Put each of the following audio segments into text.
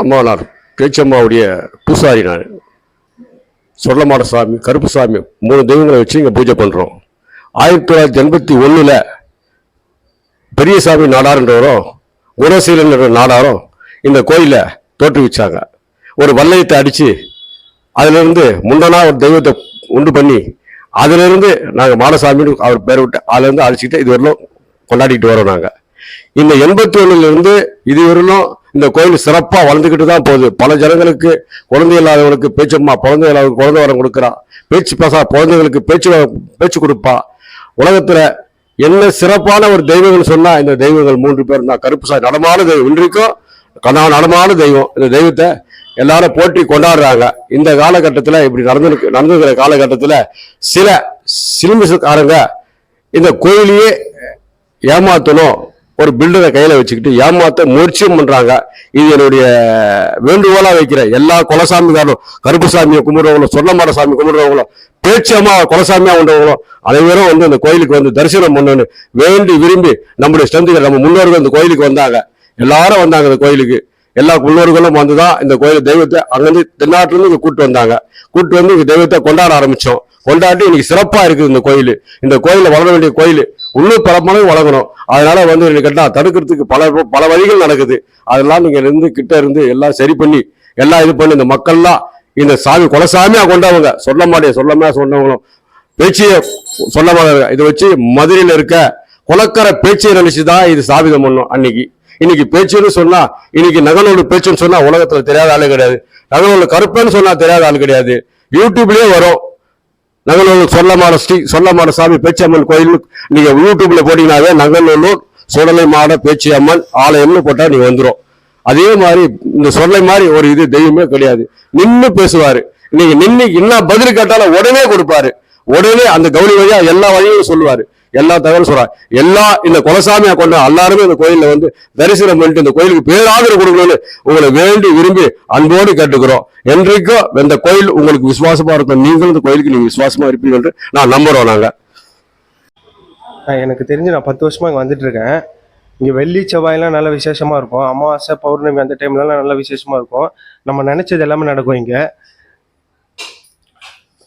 அம்மா நான் பேச்சம்மாவுடைய பூசாரி நான் சொல்லமாட சாமி கருப்பு சாமி மூணு தெய்வங்களை வச்சு இங்கே பூஜை பண்ணுறோம் ஆயிரத்தி தொள்ளாயிரத்தி எண்பத்தி ஒன்றில் பெரியசாமி நாடாருன்றவரும் குணசீலன்ற நாடாரும் இந்த கோயிலை தோற்றுவிச்சாங்க ஒரு வல்லையத்தை அடித்து அதிலிருந்து முண்டனா ஒரு தெய்வத்தை உண்டு பண்ணி அதிலிருந்து நாங்கள் மாடசாமின்னு அவர் பேர் விட்டு அதுலேருந்து அழைச்சிட்டு இதுவரையிலும் கொண்டாடிட்டு வரோம் நாங்கள் இந்த எண்பத்தி ஒன்றுலேருந்து இதுவரையிலும் இந்த கோயில் சிறப்பாக வளர்ந்துக்கிட்டு தான் போகுது. பல ஜனங்களுக்கு குழந்தை இல்லாதவங்களுக்கு பேச்சம்மா குழந்தை இல்லாதவங்க குழந்தை வரம் கொடுக்குறா. பேச்சு பேசா குழந்தைங்களுக்கு பேச்சு பேச்சு கொடுப்பா. உலகத்தில் என்ன சிறப்பான ஒரு தெய்வங்கள் சொன்னால் இந்த தெய்வங்கள் மூன்று பேர் தான். கருப்புசாய் நடமான தெய்வம். இன்றைக்கும் கனா நடமான தெய்வம். இந்த தெய்வத்தை எல்லாரும் போட்டி கொண்டாடுறாங்க. இந்த காலகட்டத்தில் இப்படி நடந்து நடந்துக்கிற காலகட்டத்தில் சில சிலுமிசுக்காரங்க இந்த கோயிலையே ஏமாத்தணும். ஒரு பில்டரை கையில வச்சுக்கிட்டு ஏமாத்த முயற்சியும் பண்றாங்க. இது என்னுடைய வேண்டுகோளா வைக்கிறேன். எல்லா குலசாமிக்காரரும் கருப்புசாமியை கும்பிடுறவங்களும் சொன்னமாட சாமி கும்பிடுறவங்களும் பேச்சமா குலசாமியா கொண்டவங்களும் அனைவரும் வந்து இந்த கோயிலுக்கு வந்து தரிசனம் பண்ணணும் வேண்டி விரும்பி நம்முடைய ஸ்ட்ரென்த்துகள் நம்ம முன்னோர்கள் இந்த கோயிலுக்கு வந்தாங்க. எல்லாரும் வந்தாங்க இந்த கோயிலுக்கு. எல்லா முன்னோர்களும் வந்துதான் இந்த கோயில் தெய்வத்தை அங்கிருந்து தென்னாட்டுல இருந்து இங்க கூட்டு வந்தாங்க. கூட்டு வந்து இங்க தெய்வத்தை கொண்டாட ஆரம்பிச்சோம். கொண்டாட்டி இன்னைக்கு சிறப்பா இருக்குது இந்த கோயில். இந்த கோயில வளர வேண்டிய கோயில். உள்ளூர் பரப்பளவு வழங்கணும். அதனால வந்து எனக்கு கேட்டா தடுக்கிறதுக்கு பல பல வழிகள் நடக்குது. அதெல்லாம் நீங்க இருந்து கிட்ட இருந்து எல்லாம் சரி பண்ணி எல்லாம் இது பண்ணி இந்த மக்கள்லாம் இந்த சாமி குலசாமியா கொண்டவங்க சொல்ல மாட்டேன் சொல்லமா சொன்னவங்களும் பேச்சியை சொல்ல மாட்டாங்க இதை வச்சு மதுரையில் இருக்க குலக்கர பேச்சியை நினைச்சு தான் இது சாபிதம் பண்ணும் அன்னைக்கு. இன்னைக்கு பேச்சுன்னு சொன்னா இன்னைக்கு நகனோடு பேச்சுன்னு சொன்னா உலகத்துல தெரியாத ஆளு கிடையாது. நகலோடு கருப்புன்னு சொன்னா தெரியாத ஆள் கிடையாது. யூடியூப்லயே வரும். நங்கநல்லூர் சொல்லமான ஸ்ரீ சொல்லமான சாமி பேச்சியம்மன் கோயில் நீங்க யூடியூப்ல போட்டீங்கன்னாவே நங்கநல்லூர் சுடலை மாட பேச்சியம்மன் ஆலயம்னு போட்டா நீங்கள் வந்துடும் அதே மாதிரி இந்த சொல்லை மாதிரி ஒரு இது தெய்வமே கிடையாது. நின்று பேசுவாரு. நீங்க நின்று என்ன பதில் கேட்டாலும் உடனே கொடுப்பாரு. உடனே அந்த கௌரி வழியா எல்லா வழியும் சொல்லுவாரு. எல்லா தகவலும் சொல்றாங்க எல்லா இந்த குலசாமியா கொண்ட எல்லாருமே இந்த கோயிலில் வந்து தரிசனம் பண்ணிட்டு இந்த கோயிலுக்கு பேராதரவு கொடுக்கணும்னு உங்களை வேண்டி விரும்பி அன்போடு கேட்டுக்கிறோம். என்றைக்கும் இந்த கோயில் உங்களுக்கு விசுவாசமா இருக்கும். நீங்களும் இந்த கோயிலுக்கு நீங்க விசுவாசமா இருப்பீங்க என்று நான் நம்புறோம் நாங்க. எனக்கு தெரிஞ்சு நான் பத்து வருஷமா இங்கே வந்துட்டு இருக்கேன். இங்கே வெள்ளி செவ்வாயெல்லாம் நல்ல விசேஷமா இருக்கும். அமாவாசை பௌர்ணமி அந்த டைம்லலாம் நல்ல விசேஷமா இருக்கும். நம்ம நினைச்சது எல்லாமே நடக்கும் இங்கே.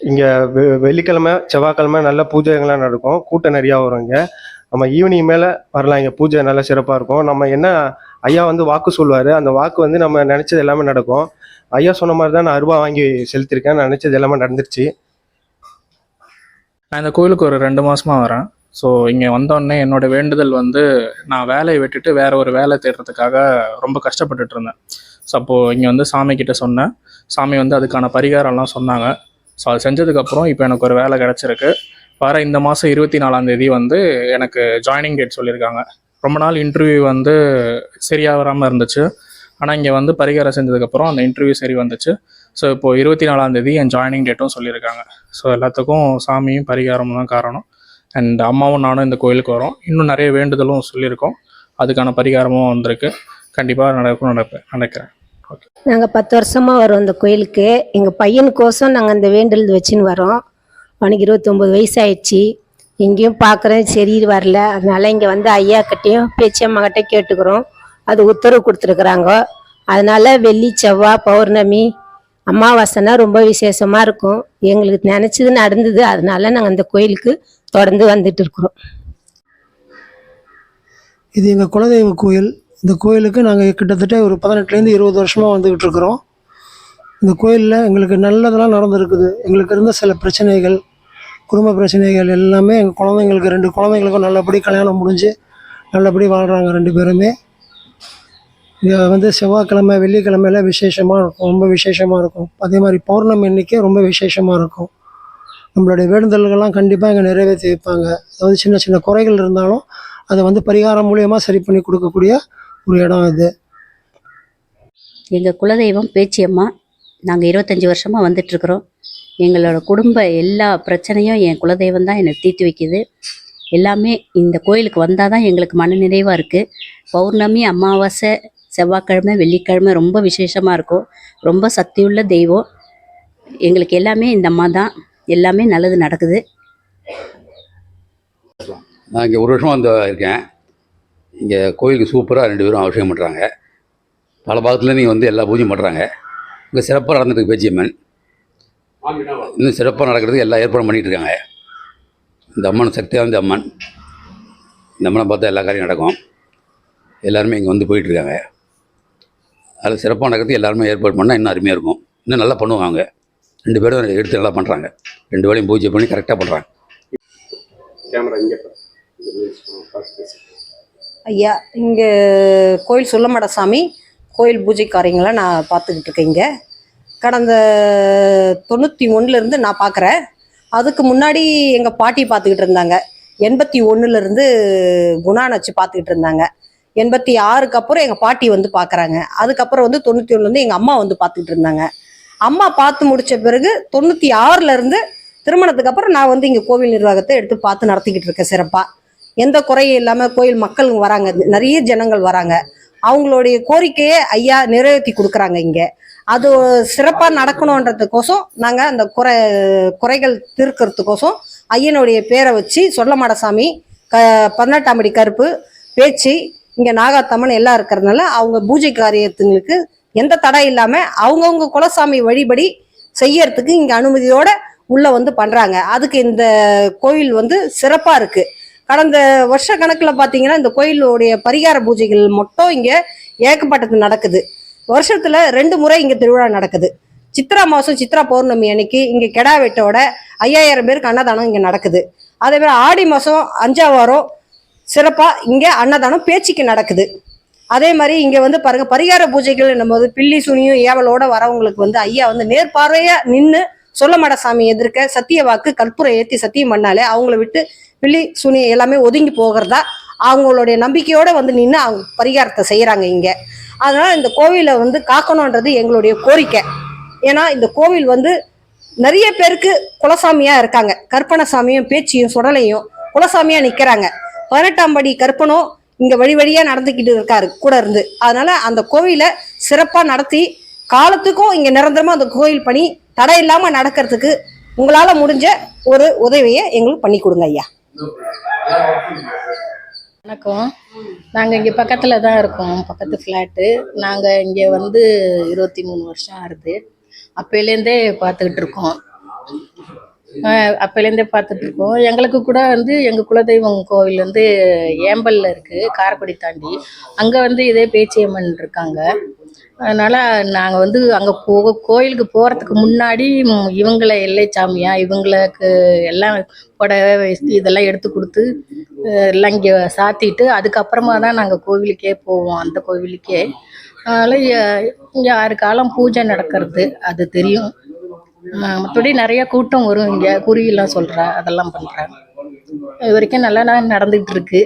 இங்கே வெ- வெள்ளிக்கிழமை செவ்வாய்க்கிழமை நல்ல பூஜைகள்லாம் நடக்கும். கூட்டம் நிறையா வரும் இங்கே. நம்ம ஈவினிங் மேலே வரலாம் இங்கே. பூஜை நல்லா சிறப்பாக இருக்கும். நம்ம என்ன ஐயா வந்து வாக்கு சொல்லுவார் அந்த வாக்கு வந்து நம்ம நினச்சது எல்லாமே நடக்கும். ஐயா சொன்ன மாதிரி தான் நான் அருவா வாங்கி செலுத்திருக்கேன். நான் நினச்சது எல்லாமே நடந்துருச்சு. நான் இந்த கோயிலுக்கு ஒரு ரெண்டு மாதமாக வரேன். ஸோ இங்கே வந்தோடனே என்னோட வேண்டுதல் வந்து நான் வேலையை விட்டுட்டு வேற ஒரு வேலை தேடுறதுக்காக ரொம்ப கஷ்டப்பட்டுட்டு இருந்தேன். ஸோ அப்போது இங்கே வந்து சாமி கிட்ட சொன்னேன். சாமி வந்து அதுக்கான பரிகாரம்லாம் சொன்னாங்க. ஸோ அது செஞ்சதுக்கப்புறம் இப்போ எனக்கு ஒரு வேலை கிடச்சிருக்கு. வர இந்த மாதம் இருபத்தி நாலாம் தேதி வந்து எனக்கு ஜாயினிங் டேட் சொல்லியிருக்காங்க. ரொம்ப நாள் இன்டர்வியூ வந்து சரியாக வராமல் இருந்துச்சு. ஆனால் இங்கே வந்து பரிகாரம் செஞ்சதுக்கப்புறம் அந்த இன்டர்வியூ சரி வந்துச்சு. ஸோ இப்போது இருபத்தி நாலாம் தேதி என் ஜாயினிங் டேட்டும் சொல்லியிருக்காங்க. ஸோ எல்லாத்துக்கும் சாமியும் பரிகாரமும் தான் காரணம். அண்ட் அம்மாவும் நானும் இந்த கோயிலுக்கு வரோம். இன்னும் நிறைய வேண்டுதலும் சொல்லியிருக்கோம். அதுக்கான பரிகாரமும் வந்திருக்கு. கண்டிப்பாக நடக்கும் நடப்பேன் நடக்கிறேன். நாங்கள் பத்து வருஷமாக வரோம் இந்த கோயிலுக்கு. எங்கள் பையனுக்கோசம் நாங்கள் அந்த வேண்டுதல் வச்சுன்னு வரோம். அவனுக்கு இருபத்தொம்போது வயசு ஆயிடுச்சு எங்கேயும் பார்க்குறேன் சரி வரல. அதனால இங்கே வந்து ஐயா கிட்டேயும் பேச்சியம்மா கிட்ட கேட்டுக்கிறோம். அது உத்தரவு கொடுத்துருக்குறாங்க. அதனால வெள்ளி செவ்வாய் பௌர்ணமி அமாவாசைனா ரொம்ப விசேஷமாக இருக்கும். எங்களுக்கு நினச்சது நடந்தது. அதனால நாங்கள் அந்த கோயிலுக்கு தொடர்ந்து வந்துட்டு இருக்கிறோம். இது எங்கள் குலதெய்வ கோயில். இந்த கோயிலுக்கு நாங்கள் கிட்டத்தட்ட ஒரு பதினெட்டுலேருந்து இருபது வருஷமாக வந்துக்கிட்டு இருக்கிறோம். இந்த கோயிலில் எங்களுக்கு நல்லதெல்லாம் நடந்திருக்குது. எங்களுக்கு இருந்த சில பிரச்சனைகள் குடும்ப பிரச்சனைகள் எல்லாமே எங்கள் குழந்தைங்களுக்கு ரெண்டு குழந்தைங்களுக்கும் நல்லபடி கல்யாணம் முடிஞ்சு நல்லபடி வாழ்கிறாங்க ரெண்டு பேருமே. இங்கே வந்து செவ்வாய்க்கிழமை வெள்ளிக்கிழமையில விசேஷமாக இருக்கும். ரொம்ப விசேஷமாக இருக்கும். அதே மாதிரி பௌர்ணமி அன்னைக்கு ரொம்ப விசேஷமாக இருக்கும். நம்மளுடைய வேண்டுதல்கள்லாம் கண்டிப்பாக இங்கே நிறைவேற்றி வைப்பாங்க அதாவது சின்ன சின்ன குறைகள் இருந்தாலும் அதை வந்து பரிகாரம் மூலியமாக சரி பண்ணி கொடுக்கக்கூடிய ஒரு இடம் இது எங்கள் குலதெய்வம் பேச்சியம்மா நாங்கள் இருபத்தஞ்சி வருஷமாக வந்துட்டுருக்குறோம் எங்களோட குடும்ப எல்லா பிரச்சனையும் என் குலதெய்வம் தான் என்னை தீர்த்து வைக்குது. எல்லாமே இந்த கோயிலுக்கு வந்தால் தான் எங்களுக்கு மன நிறைவாக இருக்குது பௌர்ணமி அமாவாசை செவ்வாய்க்கிழமை வெள்ளிக்கிழமை ரொம்ப விசேஷமாக இருக்கும். ரொம்ப சக்தியுள்ள தெய்வம். எங்களுக்கு எல்லாமே இந்த அம்மா தான். எல்லாமே நல்லது நடக்குது. நான் இங்கே ஒரு வருஷம் வந்து இருக்கேன். இங்கே கோயிலுக்கு சூப்பராக ரெண்டு பேரும் அபிஷேகம் பண்ணுறாங்க பல பாகத்தில் நீங்கள் வந்து எல்லா பூஜையும் பண்ணுறாங்க இங்கே சிறப்பாக நடந்துட்டு பேச்சியம்மன் இன்னும் சிறப்பாக நடக்கிறதுக்கு எல்லா ஏற்பாடும் பண்ணிகிட்டு இருக்காங்க. இந்த அம்மன் சக்தியாக வந்து அம்மன். இந்த அம்மனை பார்த்தா எல்லா காரியம் நடக்கும். எல்லாருமே இங்கே வந்து போயிட்டுருக்காங்க அதில் சிறப்பாக நடக்கிறதுக்கு எல்லாருமே ஏற்பாடு பண்ணால் இன்னும் அருமையாக இருக்கும். இன்னும் நல்லா பண்ணுவாங்க அவங்க. ரெண்டு பேரும் எடுத்து நல்லா பண்ணுறாங்க ரெண்டு வேலையும் பூஜை பண்ணி கரெக்டாக பண்ணுறாங்க கேமரா இங்கே ஐயா இங்கே கோயில் சொல்லமட சாமி கோயில் பூஜைக்காரியங்களை நான் பார்த்துக்கிட்டு இருக்கேன் இங்கே. கடந்த தொண்ணூற்றி ஒன்றுலேருந்து நான் பார்க்குறேன். அதுக்கு முன்னாடி எங்கள் பாட்டி பார்த்துக்கிட்டு இருந்தாங்க. எண்பத்தி ஒன்றுலேருந்து குணா நச்சு பார்த்துக்கிட்டு இருந்தாங்க. எண்பத்தி ஆறுக்கு அப்புறம் எங்கள் பாட்டி வந்து பார்க்குறாங்க. அதுக்கப்புறம் வந்து தொண்ணூற்றி ஒன்றுலேருந்து எங்கள் அம்மா வந்து பார்த்துக்கிட்டு இருந்தாங்க. அம்மா பார்த்து முடித்த பிறகு தொண்ணூற்றி ஆறுலேருந்து திருமணத்துக்கு அப்புறம் நான் வந்து இங்கே கோவில் நிர்வாகத்தை எடுத்து பார்த்து நடத்திக்கிட்டு இருக்கேன் சிறப்பாக எந்த குறையும் இல்லாமல் கோயில் மக்கள் வராங்க. நிறைய ஜனங்கள் வராங்க. அவங்களுடைய கோரிக்கையை ஐயா நிறைவேற்றி கொடுக்குறாங்க இங்கே. அது சிறப்பாக நடக்கணுன்றதுக்கோசம் நாங்கள் அந்த குறை குறைகள் தீர்க்கறதுக்கோசம் ஐயனுடைய பேரை வச்சு சொல்லமாடசாமி க பதினெட்டாம் படி கருப்பு பேச்சு இங்கே நாகாத்தம்மன் எல்லாம் இருக்கிறதுனால அவங்க பூஜை காரியத்துங்களுக்கு எந்த தடை இல்லாமல் அவங்கவுங்க குலசாமி வழிபடி செய்யறதுக்கு இங்கே அனுமதியோட உள்ள வந்து பண்றாங்க. அதுக்கு இந்த கோயில் வந்து சிறப்பா இருக்கு. கடந்த வருஷ கணக்கில் பார்த்தீங்கன்னா இந்த கோயிலுடைய பரிகார பூஜைகள் மட்டும் இங்கே ஏகப்பட்டது நடக்குது. வருஷத்துல ரெண்டு முறை இங்கே திருவிழா நடக்குது. சித்ரா மாதம் சித்ரா பௌர்ணமி அன்னைக்கு இங்கே கெடா வெட்டோட ஐயாயிரம் பேருக்கு அன்னதானம் இங்கே நடக்குது. அதே மாதிரி ஆடி மாதம் அஞ்சாம் வாரம் சிறப்பாக இங்கே அன்னதானம் பேச்சுக்கு நடக்குது. அதே மாதிரி இங்கே வந்து பாருங்க பரிகார பூஜைகள் போது பில்லி சுனியும் ஏவலோட வரவங்களுக்கு வந்து ஐயா வந்து நேர்பார்வையா நின்று சொல்லமாட சாமி எதிர்க்க சத்திய வாக்கு கற்பூரை ஏற்றி சத்தியம் பண்ணாலே அவங்கள விட்டு பில்லி சுனி எல்லாமே ஒதுங்கி போகிறதா? அவங்களுடைய நம்பிக்கையோட வந்து நின்று அவங்க பரிகாரத்தை செய்கிறாங்க இங்கே. அதனால இந்த கோவிலை வந்து காக்கணுன்றது எங்களுடைய கோரிக்கை. ஏன்னா இந்த கோவில் வந்து நிறைய பேருக்கு குலசாமியாக இருக்காங்க. கற்பனை சாமியும் பேச்சியும் சுடலையும் குலசாமியாக நிற்கிறாங்க பதினெட்டாம் படி கற்பனும் இங்கே வழி வழியாக நடந்துக்கிட்டு இருக்காரு கூட இருந்து. அதனால அந்த கோவிலை சிறப்பாக நடத்தி காலத்துக்கும் இங்கே நிரந்தரமாக அந்த கோயில் பணி தடை இல்லாம நடக்கிறதுக்கு உங்களால முடிஞ்ச ஒரு உதவியை எங்களுக்கு பண்ணி கொடுங்க ஐயா. வணக்கம். நாங்கள் இங்கே பக்கத்தில் தான் இருக்கோம். பக்கத்து ஃப்ளாட்டு நாங்கள் இங்கே வந்து இருபத்தி மூணு வருஷம் ஆகுது. அப்போலேருந்தே பார்த்துக்கிட்டு இருக்கோம். அப்போலேருந்தே பார்த்துட்டு இருக்கோம். எங்களுக்கு கூட வந்து எங்கள் குலதெய்வம் கோவில் வந்து ஏம்பலில் இருக்குது காரைக்குடி தாண்டி. அங்கே வந்து இதே பேச்சியம்மன் இருக்காங்க. அதனால் நாங்கள் வந்து அங்கே போக கோயிலுக்கு போகிறதுக்கு முன்னாடி இவங்கள எல்லை சாமியா இவங்களுக்கு எல்லாம் புடவை வேஷ்டி இதெல்லாம் எடுத்து கொடுத்து எல்லாம் இங்கே சாத்திட்டு அதுக்கப்புறமா தான் நாங்கள் கோவிலுக்கே போவோம் அந்த கோவிலுக்கே. அதனால் இங்கே ஆறு காலம் பூஜை நடக்கிறது அது தெரியும். மற்றபடி நிறைய கூட்டம் வரும் இங்கே குறியெல்லாம் சொல்கிறேன் அதெல்லாம் பண்ணுறேன் இது வரைக்கும் நல்லா நான் நடந்துகிட்டு இருக்கு.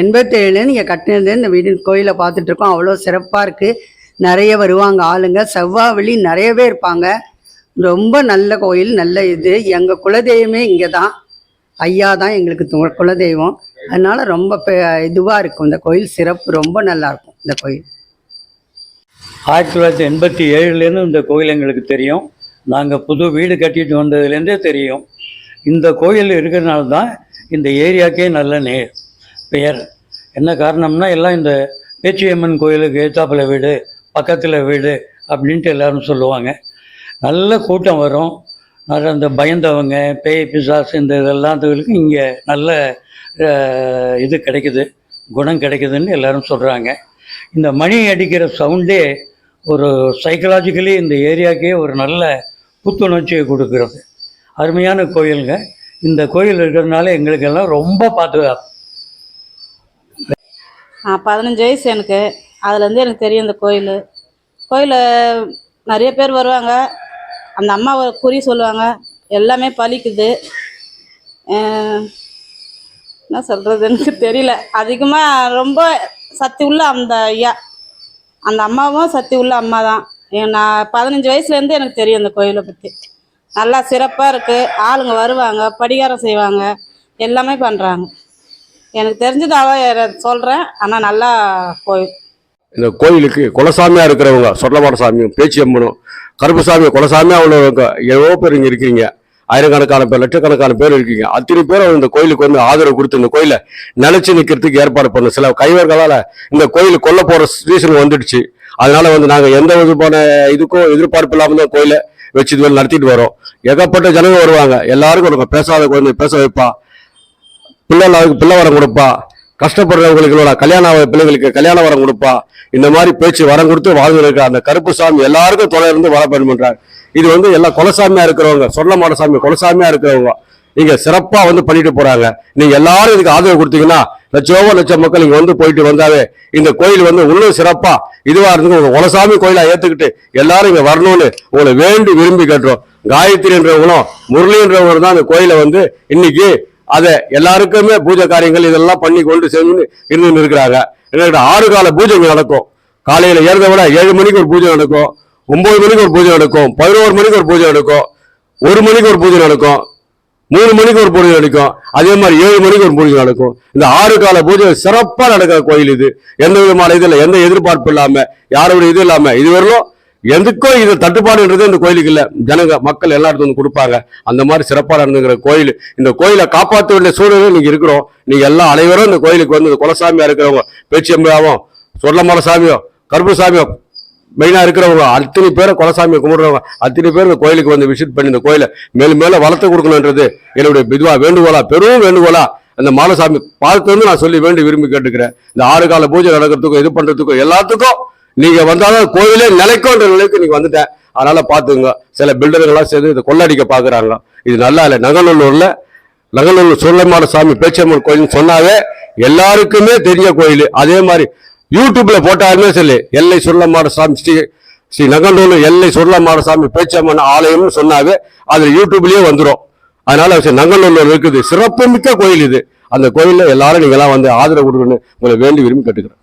எண்பத்தேழு நீங்கள் கட்டினது இந்த வீடு கோயிலை பார்த்துட்டு இருக்கோம் அவ்வளோ சிறப்பாக இருக்குது நிறைய வருவாங்க ஆளுங்க. செவ்வாய் வெள்ளி நிறையவே இருப்பாங்க. ரொம்ப நல்ல கோயில் நல்ல இது. எங்கள் குலதெய்வமே இங்கே தான் ஐயா தான் எங்களுக்கு குலதெய்வம். அதனால ரொம்ப இதுவாக இருக்கும். இந்த கோயில் சிறப்பு ரொம்ப நல்லா இருக்கும் இந்த கோயில். ஆயிரத்தி தொள்ளாயிரத்தி எண்பத்தி ஏழுலேருந்து இந்த கோயில் எங்களுக்கு தெரியும். நாங்கள் புது வீடு கட்டிட்டு வந்ததுலேருந்தே தெரியும். இந்த கோயில் இருக்கிறதுனால தான் இந்த ஏரியாக்கே நல்ல நேர். பெயர். என்ன காரணம்னா எல்லாம் இந்த பேச்சியம்மன் கோயிலுக்கு ஏத்தாப்பில் வீடு பக்கத்தில் வீடு அப்படின்ட்டு எல்லாரும் சொல்லுவாங்க. நல்ல கூட்டம் வரும். நிறைய அந்த பயந்தவங்க பேய் பிசாஸ் இந்த இதெல்லாத்துகளுக்கு இங்கே நல்ல இது கிடைக்குது குணம் கிடைக்குதுன்னு எல்லோரும் சொல்கிறாங்க இந்த மணி அடிக்கிற சவுண்டே ஒரு சைக்கலாஜிக்கலி இந்த ஏரியாக்கே ஒரு நல்ல புத்துணர்ச்சியை கொடுக்குறது. அருமையான கோயிலுங்க. இந்த கோயில் இருக்கிறதுனால எங்களுக்கெல்லாம் ரொம்ப பாதுகாப்பு. பதினஞ்சு வயசு எனக்கு. அதுலேருந்து எனக்கு தெரியும் இந்த கோயில். கோயில் நிறைய பேர் வருவாங்க. அந்த அம்மாவை குறி சொல்லுவாங்க. எல்லாமே பழிக்குது. என்ன சொல்கிறது எனக்கு தெரியல. அதிகமாக ரொம்ப சக்தி உள்ள அந்த ஐயா. அந்த அம்மாவும் சக்தி உள்ள அம்மா தான். நான் பதினஞ்சு வயசுலேருந்து எனக்கு தெரியும் அந்த கோயிலை பற்றி நல்லா சிறப்பாக இருக்குது ஆளுங்க வருவாங்க படிகாரம் செய்வாங்க. எல்லாமே பண்ணுறாங்க எனக்கு தெரிஞ்சது சொல்கிறேன் ஆனால் நல்லா கோயில் இந்த கோயிலுக்கு குலசாமியா இருக்கிறவங்க சொர்ணமாட சாமியும் பேச்சியம்மனும் கருப்புசாமி குலசாமியா உள்ளவங்க எவ்வளோ பேர் இங்கே இருக்கிறீங்க ஆயிரக்கணக்கான பேர் லட்சக்கணக்கான பேர் இருக்கீங்க. அத்தனை பேரும் இந்த கோயிலுக்கு வந்து ஆதரவு கொடுத்து இந்த கோயிலை நிலைச்சு நிற்கிறதுக்கு ஏற்பாடு பண்ணும் சில கைவர்களால் இந்த கோயில் கொல்ல போகிற சீசன் வந்துடுச்சு. அதனால வந்து நாங்கள் எந்த விதமான இதுக்கும் எதிர்பார்ப்பு இல்லாமல் தான் கோயிலை வச்சு இது நடத்திட்டு வரோம். ஏகப்பட்ட ஜனங்க வருவாங்க. எல்லாருக்கும் நம்ம பேசாத குழந்தை பேச வைப்பா. பிள்ளைகளுக்கு பிள்ளை வரம் கொடுப்பா. கஷ்டப்படுறவங்களுக்கு கல்யாணம் பிள்ளைகளுக்கு கல்யாண வரம் கொடுப்பா. இந்த மாதிரி பேச்சு வரம் கொடுத்து வாழ்ந்துருக்க அந்த கருப்பு சாமி எல்லாருக்கும் தொலை இருந்து வர பண்றாங்க இது வந்து எல்லா கொலசாமியா இருக்கிறவங்க சொர்ணமாட சாமி கொலசாமியா இருக்கிறவங்க இங்க சிறப்பா வந்து பண்ணிட்டு போறாங்க. நீங்க எல்லாரும் இதுக்கு ஆதரவு கொடுத்தீங்கன்னா லட்சோப லட்சம் மக்கள் இங்க வந்து போயிட்டு வந்தாவே இந்த கோயில் வந்து இன்னும் சிறப்பா இதுவா இருந்து உங்க குலசாமி கோயிலா ஏத்துக்கிட்டு எல்லாரும் இங்க வரணும்னு உங்களை வேண்டி விரும்பி கேட்டுறோம். காயத்ரின்றவங்களும் முரளின்றவங்களும் தான் அந்த கோயிலை வந்து இன்னைக்கு அதை எல்லாருக்குமே பூஜை காரியங்கள் இதெல்லாம் பண்ணி கொண்டு செஞ்சு இருந்து இருக்கிறாங்க எங்கள்கிட்ட ஆறு கால பூஜை நடக்கும். காலையில ஏறதை விட ஏழு மணிக்கு ஒரு பூஜை நடக்கும். ஒன்பது மணிக்கு ஒரு பூஜை நடக்கும். பதினோரு மணிக்கு ஒரு பூஜை நடக்கும். ஒரு மணிக்கு ஒரு பூஜை நடக்கும். மூணு மணிக்கு ஒரு பூஜை நடக்கும். அதே மாதிரி ஏழு மணிக்கு ஒரு பூஜை நடக்கும். இந்த ஆறு கால பூஜை சிறப்பாக நடக்கிற கோயில் இது. எந்த விதமான இது இல்லை எந்த எதிர்பார்ப்பு இல்லாமல் யாரோட இது இல்லாமல் இதுவரையிலும் எதுக்கும் இது தட்டுப்பாடுன்றது இந்த கோயிலுக்கு இல்லை. ஜனங்க மக்கள் எல்லா வந்து கொடுப்பாங்க. அந்த மாதிரி சிறப்பாக இருந்துங்கிற கோயில் இந்த கோயிலை காப்பாற்ற வேண்டிய சூழலும் நீங்கள் இருக்கிறோம். நீங்கள் எல்லாம் அனைவரும் இந்த கோயிலுக்கு வந்து இந்த குலசாமியாக இருக்கிறவங்க பேச்சியம்பாவும் சொல்லமர சாமியோ கருப்புசாமியோ சாமியோ இருக்கிறவங்க அத்தனை பேரை குலசாமியை கும்பிடுறவங்க அத்தனை பேர் இந்த கோயிலுக்கு வந்து விசிட் பண்ணி இந்த கோயிலை மேலும் மேலும் வளர்த்து கொடுக்கணுன்றது என்னுடைய இதுவாக வேண்டுகோளா பெரும் வேண்டுகோளா அந்த மாலசாமி பார்த்து வந்து நான் சொல்லி வேண்டி விரும்பி கேட்டுக்கிறேன். இந்த ஆறு கால பூஜை நடக்கிறதுக்கும் இது பண்ணுறதுக்கும் எல்லாத்துக்கும் நீங்க வந்தாலும் கோயிலே நிலைக்கும்ன்ற நிலைக்கு நீங்க வந்துட்டேன் அதனால பாத்துங்க சில பில்டர்கள்லாம் சேர்ந்து இதை கொள்ளடிக்க பாக்குறாங்க இது நல்லா இல்லை. நகநல்லூர்ல நகநல்லூர் சுள்ளமான சாமி பேச்சம்மன் கோயில்னு சொன்னாவே எல்லாருக்குமே தெரிஞ்ச கோயில். அதே மாதிரி யூடியூப்ல போட்டாலுமே சரி எல்லை சுள்ளமான சாமி ஸ்ரீ ஸ்ரீ நகநல்லூர் எல்லை சுள்ளமான சாமி பேச்சம்மன் ஆலயம்னு சொன்னாவே அது யூடியூப்லயே வந்துடும் அதனால நங்கநல்லூர் இருக்குது. சிறப்புமிக்க கோயில் இது. அந்த கோயிலில் எல்லாரும் நீங்க எல்லாம் வந்து ஆதரவு கொடுக்கணும்னு உங்களை வேண்டி விரும்பி கேட்டுக்கிறேன்.